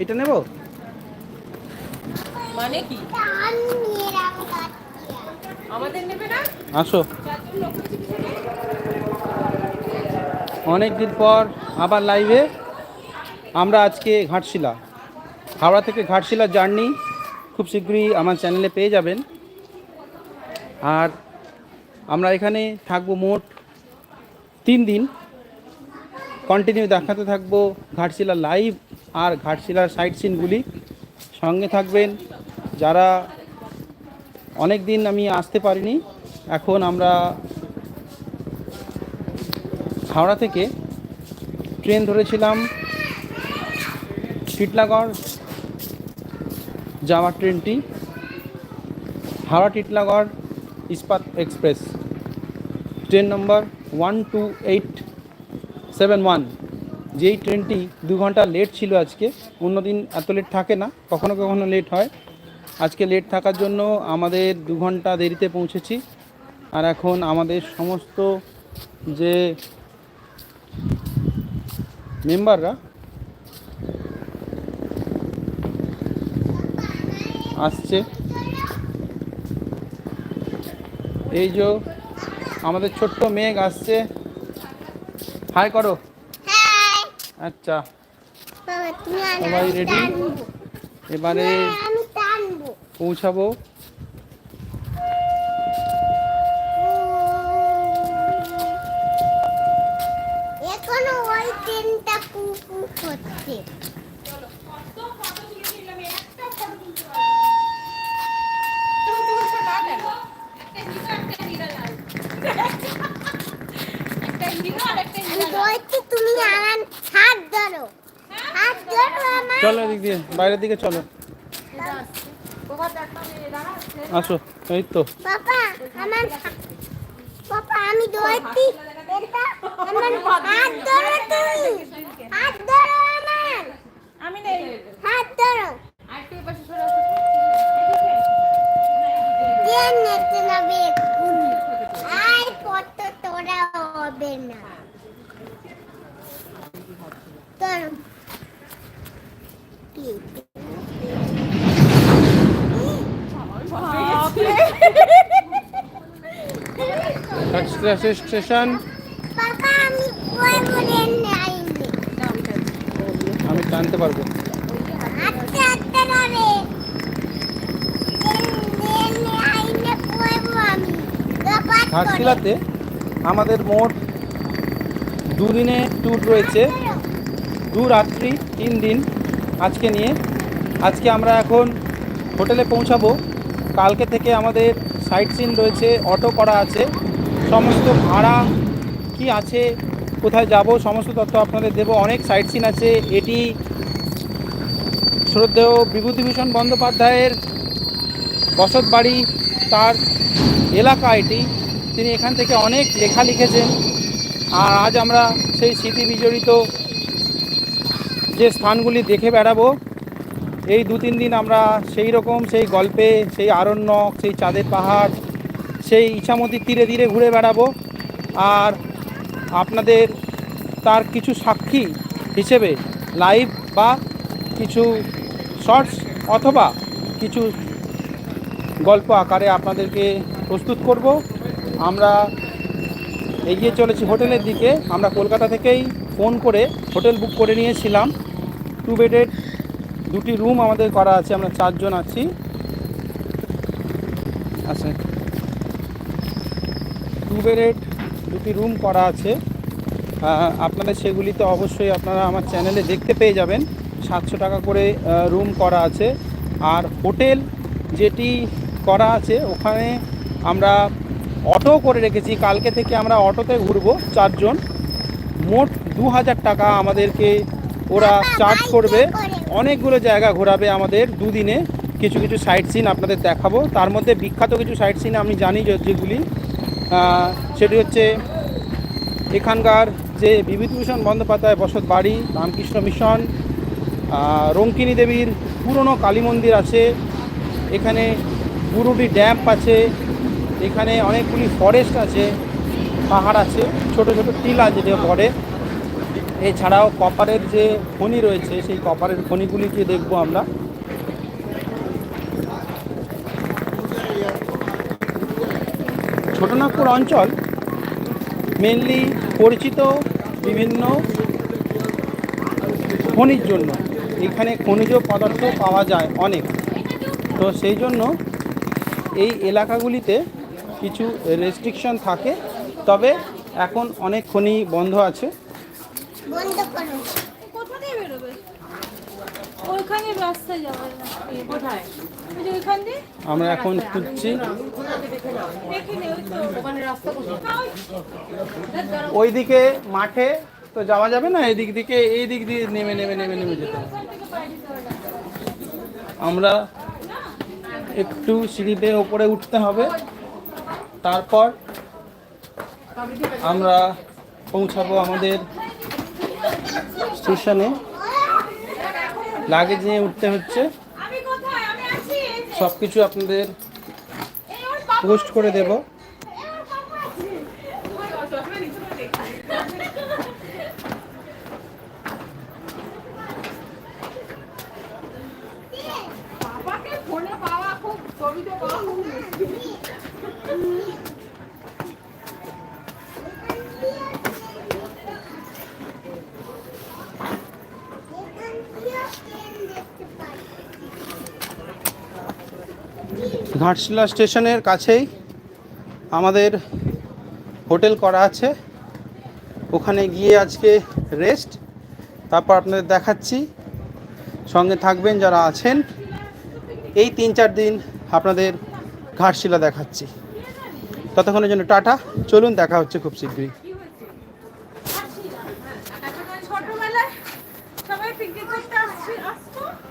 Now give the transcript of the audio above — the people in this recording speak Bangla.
এটা নেব? মানে কি? আমাদের নেবে না? আসো। অনেক দিন পর আবার লাইভে আমরা আজকে ঘাটশিলা। হাওড়া থেকে ঘাটশিলা জার্নি খুব শীঘ্রই আমার চ্যানেলে পেয়ে যাবেন। আর আমরা এখানে থাকব মোট তিন দিন। কন্টিনিউ দেখাতে থাকব ঘাটশিলা লাইভ আর ঘাটশিলার সাইট সিনগুলি সঙ্গে থাকবেন। যারা অনেক দিন আমি আসতে পারিনি, এখন আমরা হাওড়া থেকে ট্রেন ধরেছিলাম টিটলাগড় যাওয়ার ট্রেনটি, Howrah Titlagarh Ispat express. Train number one two eight seven one যেই ট্রেনটি দু ঘণ্টা লেট ছিল আজকে, অন্য দিন এত লেট থাকে না, কখনো কখনো লেট হয়। আজকে লেট থাকার জন্য আমাদের দু ঘণ্টা দেরিতে পৌঁছেছি। আর এখন আমাদের সমস্ত যে মেম্বাররা আসছে। এই যে আমাদের ছোট্ট মেঘ আসছে। হাই করো। আচ্ছা। সবাই রেডি এবারে আমি টানবো। পৌঁছাবো। চলো এদিক দিয়ে বাইরের দিকে চলো। আসো এই তো। পাপা আমার পাপা আমি আমার আমি নেই। হাত ধরো। আরেকটু পাশে সরে আর কত তোরা হবে না? স্টেশন আমি টানতে পারব। আস্তে আস্তে ধরে ট্রেন আইনে কইবো আমি। দপাত করে। ঘাটশিলাতে আমাদের মোট দুদিনে ট্যুর রয়েছে। দু রাত্রি তিন দিন। আজকে নিয়ে। আজকে আমরা এখন হোটেলে পৌঁছাবো। কালকে থেকে আমাদের সাইট সিন রয়েছে, অটো করা আছে। সমস্ত ভাড়া কি আছে, কোথায় যাব, সমস্ত তথ্য আপনাদের দেবো। অনেক সাইট সিন আছে। এটি শ্রদ্ধেয় বিভূতিভূষণ বন্দ্যোপাধ্যায়ের বসত বাড়ি, তার এলাকা এটি। তিনি এখান থেকে অনেক লেখা লিখেছেন। আর আজ আমরা সেই স্মৃতি বিজড়িত যে স্থানগুলি দেখে বেড়াবো, এই দু তিন দিন আমরা সেই রকম সেই গল্পে, সেই আরণ্যক সেই চাঁদের পাহাড়, সেই ইছামতির তীরে তীরে ঘুরে বেড়াবো। আর আপনাদের তার কিছু সাক্ষী হিসেবে লাইভ বা কিছু শর্টস অথবা কিছু গল্প আকারে আপনাদেরকে প্রস্তুত করব। আমরা এগিয়ে চলেছি হোটেলের দিকে, আমরা কলকাতা থেকেই ফোন করে হোটেল বুক করে নিয়েছিলাম। টু বেডেড দুটি রুম আমাদের করা আছে আমরা চারজন আছি। আছে। টু বেডেড দুটি রুম করা আছে। আহ, আপনাদের সেগুলি তো অবশ্যই আপনারা আমার চ্যানেলে দেখতে পেয়ে যাবেন। সাতশো টাকা করে রুম করা আছে। আর হোটেল যেটি করা আছে ওখানে আমরা অটো করে রেখেছি। কালকে থেকে আমরা অটোতে ঘুরবো চারজন। মোট দু হাজার টাকা আমাদেরকে ওরা চার্জ করবে। অনেকগুলো জায়গা ঘোরাবে আমাদের দুদিনে। কিছু কিছু সাইট সিন আপনাদের দেখাবো। তার মধ্যে বিখ্যাত কিছু সাইট সিন আমি জানি যেগুলি সেটি হচ্ছে এখানকার যে বিভূতিভূষণ বন্দ্যোপাধ্যায় বসত বাড়ি রামকৃষ্ণ মিশন রঙ্কিনী দেবীর পুরনো কালী মন্দির আছে। এখানে বুরুডি ড্যাম আছে। এখানে অনেকগুলি ফরেস্ট আছে পাহাড় আছে ছোট ছোট টিলা যেটা পড়ে এছাড়াও কপারের যে খনি রয়েছে, সেই কপারের খনিগুলিকে দেখব আমরা। ছোটনাগপুর অঞ্চল মেনলি পরিচিত বিভিন্ন খনির জন্য। এখানে খনিজ পদার্থ পাওয়া যায় অনেক। তো সেই জন্য এই এলাকাগুলিতে কিছু রেস্ট্রিকশন থাকে। তবে এখন অনেক খনি বন্ধ আছে। বন্ধ করো। কোথা দিয়ে বেরোবে? ওইখানে রাস্তায় কোথায়? ওইখান দিয়ে? আমরা এখন খুঁজছি। ওই তো। ওখানে রাস্তা কোথায়? ওইদিকে মাঠে তো যাওয়া যাবে না? এদিক দিকে এই দিক দিয়ে নেমে নেমে নেমে নেমে যেতে হবে। আমরা একটু সিঁড়িতে ওপরে উঠতে হবে। তারপর আমরা পৌঁছাবো আমাদের স্টেশনে লাগেজ নিয়ে উঠতে হচ্ছে। সব কিছু আপনাদের পোস্ট করে দেব। এই ওর পাপা আছে বাবাকে ফোনে পাওয়া খুব ছবিতে পাওয়া খুব মুশকিল। এখান দিয়ে ট্রেন দেখতে পাই ঘাটশিলা স্টেশনের কাছেই আমাদের হোটেল করা আছে। ওখানে গিয়ে আজকে রেস্ট তারপর আপনাদের দেখাচ্ছি। সঙ্গে থাকবেন যারা আছেন। এই তিন চার দিন আপনাদের ঘাটশিলা দেখাচ্ছি। ততক্ষণের জন্য টাটা। চলুন, দেখা হচ্ছে খুব শীঘ্রই।